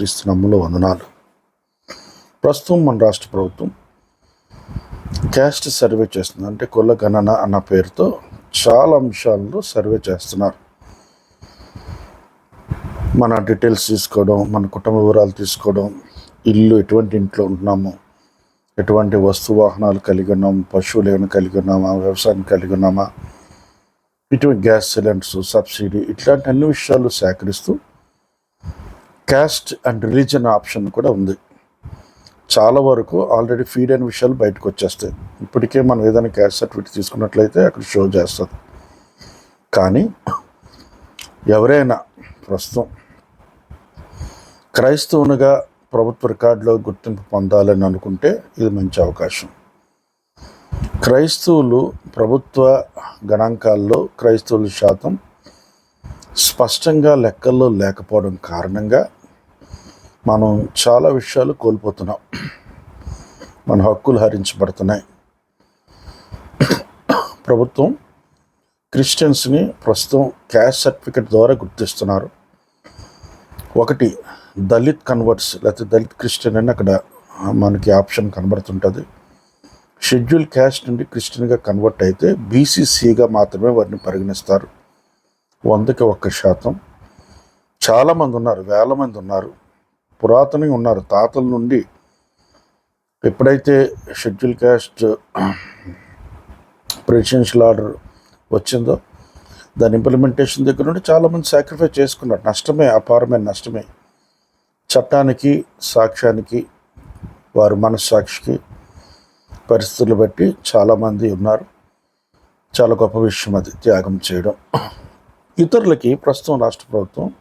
యేసుక్రీస్తు వందనాలు. ప్రస్తుతం మన రాష్ట్ర ప్రభుత్వం క్యాస్ట్ సర్వే చేస్తుంది. అంటే కుల గణన అన్న పేరుతో చాలా అంశాల్లో సర్వే చేస్తున్నారు. మన డీటెయిల్స్ తీసుకోవడం మన కుటుంబ వివరాలు తీసుకోవడం ఇల్లు ఎటువంటి ఇంట్లో ఉంటున్నాము ఎటువంటి వస్తు వాహనాలు కలిగి ఉన్నాము పశువులు ఏమైనా కలిగి ఉన్నామా వ్యవసాయం కలిగి ఉన్నామా ఇటువంటి గ్యాస్ సిలిండర్స్ సబ్సిడీ ఇట్లాంటి అన్ని విషయాలు సేకరిస్తూ క్యాస్ట్ అండ్ రిలీజన్ ఆప్షన్ కూడా ఉంది. చాలా వరకు ఆల్రెడీ ఫీడ్ అయిన విషయాలు బయటకు వచ్చేస్తాయి. ఇప్పటికే మనం ఏదైనా క్యాస్ట్ సర్టిఫికేట్ తీసుకున్నట్లయితే అక్కడ షో చేస్తుంది కానీ ఎవరైనా ప్రస్తుతం క్రైస్తవునిగా ప్రభుత్వ రికార్డులో గుర్తింపు పొందాలని అనుకుంటే ఇది మంచి అవకాశం. క్రైస్తవులు ప్రభుత్వ గణాంకాల్లో క్రైస్తవుల శాతం స్పష్టంగా లెక్కల్లో లేకపోవడం కారణంగా మనం చాలా విషయాలు కోల్పోతున్నాం. మన హక్కులు హరించబడుతున్నాయి. ప్రభుత్వం క్రిస్టియన్స్ని ప్రస్తుతం క్యాస్ట్ సర్టిఫికెట్ ద్వారా గుర్తిస్తున్నారు. ఒకటి దళిత్ కన్వర్ట్స్ లేకపోతే దళిత్ క్రిస్టియన్ అని అక్కడ మనకి ఆప్షన్ కనబడుతుంటుంది. షెడ్యూల్ క్యాస్ట్ నుండి క్రిస్టియన్గా కన్వర్ట్ అయితే బీసీసీగా మాత్రమే వారిని పరిగణిస్తారు. వందకి ఒక్క శాతం. చాలామంది ఉన్నారు వేల మంది ఉన్నారు. పురాతనంగా ఉన్నారు. తాతల నుండి ఎప్పుడైతే షెడ్యూల్ క్యాస్ట్ ప్రెసిడెన్షియల్ ఆర్డర్ వచ్చిందో దాని ఇంప్లిమెంటేషన్ దగ్గర నుండి చాలామంది సాక్రిఫైస్ చేసుకున్నారు. నష్టమే అపారమైన నష్టమే. చట్టానికి సాక్ష్యానికి వారి మనస్సాక్షికి పరిస్థితులు బట్టి చాలామంది ఉన్నారు. చాలా గొప్ప విషయం అది త్యాగం చేయడం. ఇతరులకి ప్రస్తుతం రాష్ట్ర ప్రభుత్వం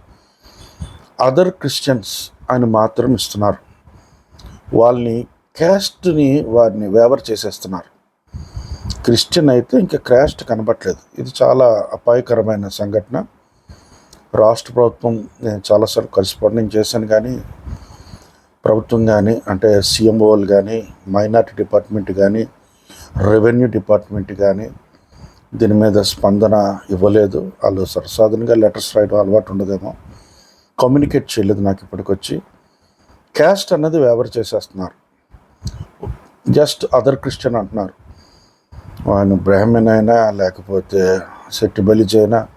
అదర్ క్రిస్టియన్స్ అని మాత్రం ఇస్తున్నారు. వాళ్ళని క్యాస్ట్ని వారిని వేవర్ చేసేస్తున్నారు. క్రిస్టియన్ అయితే ఇంకా క్రాస్ట్ కనబట్లేదు ఇది చాలా అపాయకరమైన సంఘటన. రాష్ట్ర ప్రభుత్వం నేను చాలాసార్లు కరెస్పాండింగ్ చేశాను కానీ ప్రభుత్వం కానీ అంటే సీఎంఓలు కానీ మైనార్టీ డిపార్ట్మెంట్ కానీ రెవెన్యూ డిపార్ట్మెంట్ కానీ దీని మీద స్పందన ఇవ్వలేదు. వాళ్ళు సరసాధనగా లెటర్స్ రాయడం అలవాటు ఉండదేమో. కమ్యూనికేట్ చేయలేదు నాకు ఇప్పటికొచ్చి. క్యాస్ట్ అన్నది వేవర్ చేసేస్తున్నారు. జస్ట్ అదర్ క్రిస్టియన్ అంటున్నారు. ఆయన బ్రాహ్మణ్ అయినా లేకపోతే సెట్టి బలిజ్ అయినా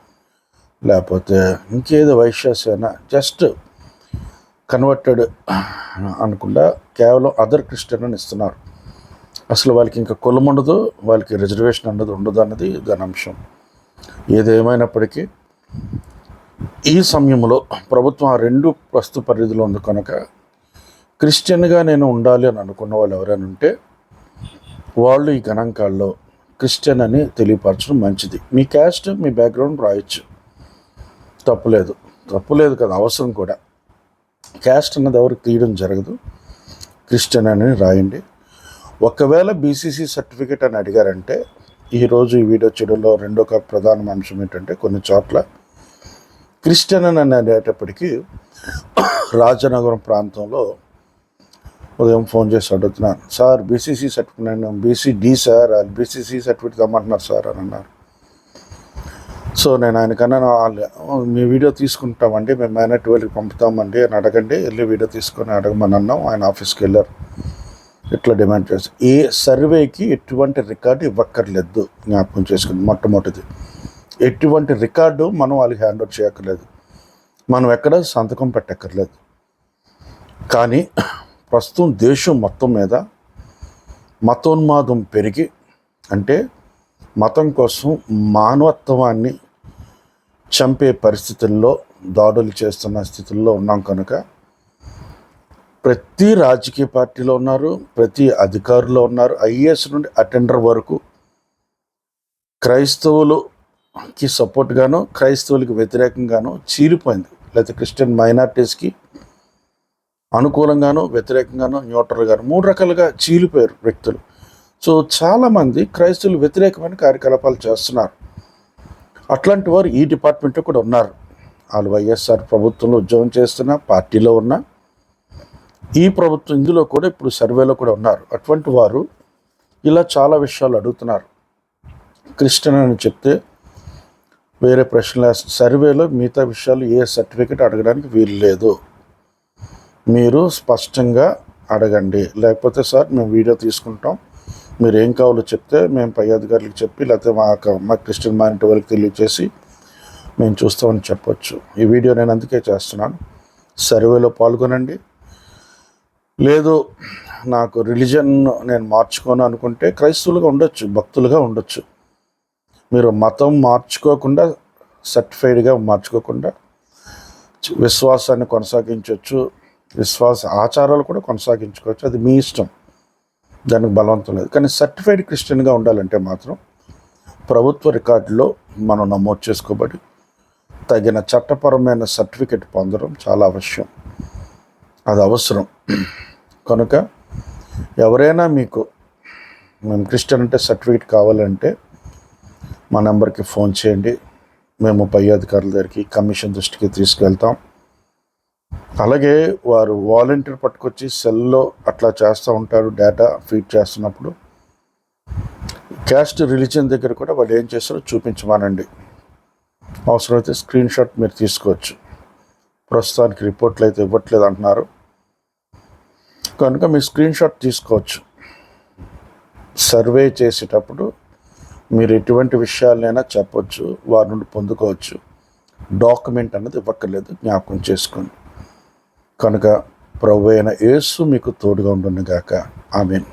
లేకపోతే ఇంకేదో వైశ్యాస్ అయినా జస్ట్ కన్వర్టెడ్ అనుకుండా కేవలం అదర్ క్రిస్టియన్ అని ఇస్తున్నారు. అసలు వాళ్ళకి ఇంకా కులం ఉండదు వాళ్ళకి రిజర్వేషన్ అన్నది ఉండదు అన్నది దాని అంశం. ఏదేమైనప్పటికీ ఈ సమయంలో ప్రభుత్వం ఆ రెండు ప్రస్తుత పరిధిలో ఉంది కనుక క్రిస్టియన్గా నేను ఉండాలి అని అనుకున్న వాళ్ళు ఎవరైనా ఉంటే వాళ్ళు ఈ గణాంకాల్లో క్రిస్టియన్ అని తెలియపరచడం మంచిది. మీ క్యాస్ట్ మీ బ్యాక్గ్రౌండ్ రాయొచ్చు. తప్పులేదు తప్పులేదు కదా అవసరం కూడా. క్యాస్ట్ అన్నది ఎవరికి తీయడం జరగదు. క్రిస్టియన్ అని రాయండి. ఒకవేళ బీసీసీ సర్టిఫికేట్ అని అడిగారంటే ఈరోజు ఈ వీడియో చేయడంలో రెండో ఒక ప్రధాన అంశం ఏంటంటే కొన్ని చోట్ల క్రిస్టియన్ అని అనేటప్పటికీ రాజనగరం ప్రాంతంలో ఉదయం ఫోన్ చేసి అడుగుతున్నాను సార్ బీసీసీ సర్టిఫికేట్ నేను BC D sir BCC certificate తెమ్మంటున్నారు sir అని అన్నారు. సో నేను ఆయనకన్నా వాళ్ళు మీ వీడియో తీసుకుంటామండి మేము మైనట్ వాళ్ళకి పంపుతామండి అని అడగండి వెళ్ళి వీడియో తీసుకొని అడగమని అన్నాం ఆయన ఆఫీస్కి వెళ్ళారు. ఇట్లా డిమాండ్ చేసి ఏ సర్వేకి ఎటువంటి రికార్డు ఇవ్వక్కర్లేదు జ్ఞాపకం చేసుకుంది మొట్టమొదటిది. ఎటువంటి రికార్డు మనం వాళ్ళకి హ్యాండ్ ఓవర్ చేయక్కర్లేదు. మనం ఎక్కడ సంతకం పెట్టక్కర్లేదు. కానీ ప్రస్తుతం దేశం మొత్తం మీద మతోన్మాదం పెరిగి అంటే మతం కోసం మానవత్వాన్ని చంపే పరిస్థితుల్లో దాడులు చేస్తున్న స్థితుల్లో ఉన్నాం కనుక ప్రతి రాజకీయ పార్టీలో ఉన్నారు ప్రతి అధికారులు ఉన్నారు. ఐఏఎస్ నుండి అటెండర్ వరకు క్రైస్తవులు కి సపోర్ట్గాను క్రైస్తవులకి వ్యతిరేకంగాను చీలిపోయింది లేకపోతే క్రిస్టియన్ మైనార్టీస్కి అనుకూలంగాను వ్యతిరేకంగాను న్యూట్రల్గాను మూడు రకాలుగా చీలిపోయారు వ్యక్తులు. సో చాలామంది క్రైస్తవులు వ్యతిరేకమైన కార్యకలాపాలు చేస్తున్నారు. అట్లాంటి వారు ఈ డిపార్ట్మెంట్లో కూడా ఉన్నారు. వాళ్ళు వైఎస్ఆర్ ప్రభుత్వంలో ఉద్యోగం చేస్తున్న పార్టీలో ఉన్న ఈ ప్రభుత్వం ఇందులో కూడా ఇప్పుడు సర్వేలో కూడా ఉన్నారు. అటువంటి వారు ఇలా చాలా విషయాలు అడుగుతున్నారు. క్రిస్టియన్ అని చెప్తే వేరే ప్రశ్నలు వేస్తారు సర్వేలో మిగతా విషయాలు ఏ సర్టిఫికేట్ అడగడానికి వీలు లేదు. మీరు స్పష్టంగా అడగండి. లేకపోతే సార్ మేము వీడియో తీసుకుంటాం. మీరు ఏం కావాలో చెప్తే మేము పై అధికారులకు చెప్పి లేకపోతే మా మా క్రిస్టియన్ ఇంటి వాళ్ళకి తెలియచేసి మేము చూస్తామని చెప్పొచ్చు. ఈ వీడియో నేను అందుకే చేస్తున్నాను. సర్వేలో పాల్గొనండి. లేదు నాకు రిలీజన్ నేను మార్చుకోను అనుకుంటే క్రైస్తవులుగా ఉండొచ్చు భక్తులుగా ఉండొచ్చు. మీరు మతం మార్చుకోకుండా సర్టిఫైడ్గా మార్చుకోకుండా విశ్వాసాన్ని కొనసాగించవచ్చు విశ్వాస ఆచారాలు కూడా కొనసాగించుకోవచ్చు. అది మీ ఇష్టం. దానికి బలవంతం లేదు. కానీ సర్టిఫైడ్ క్రిస్టియన్గా ఉండాలంటే మాత్రం ప్రభుత్వ రికార్డులో మనం నమోదు చేసుకోబడి తగిన చట్టపరమైన సర్టిఫికెట్ పొందడం చాలా అవశ్యం. అది అవసరం. కనుక ఎవరైనా మీకు మేము క్రిస్టియన్ అంటే సర్టిఫికెట్ కావాలంటే మా నెంబర్కి ఫోన్ చేయండి. మేము పై అధికారుల దగ్గరికి కమిషన్ దృష్టికి తీసుకెళ్తాం. అలాగే వారు వాలంటీర్ పట్టుకొచ్చి సెల్లో అట్లా చేస్తూ ఉంటారు డేటా ఫీడ్ చేస్తున్నప్పుడు. క్యాస్ట్ రిలీజన్ దగ్గర కూడా వాళ్ళు ఏం చేస్తారో చూపించమానండి. అవసరమైతే స్క్రీన్ షాట్ మీరు తీసుకోవచ్చు. ప్రస్తుతానికి రిపోర్ట్లు అయితే ఇవ్వట్లేదు అంటున్నారు. కనుక మీ స్క్రీన్ షాట్ తీసుకోవచ్చు. సర్వే చేసేటప్పుడు మీరు ఎటువంటి విషయాలైనా చెప్పొచ్చు వారి నుండి పొందుకోవచ్చు. డాక్యుమెంట్ అన్నది ఇవ్వక్కర్లేదు జ్ఞాపకం చేసుకోండి. కనుక ప్రభు అయిన యేసు మీకు తోడుగా ఉండును గాక ఆమెను.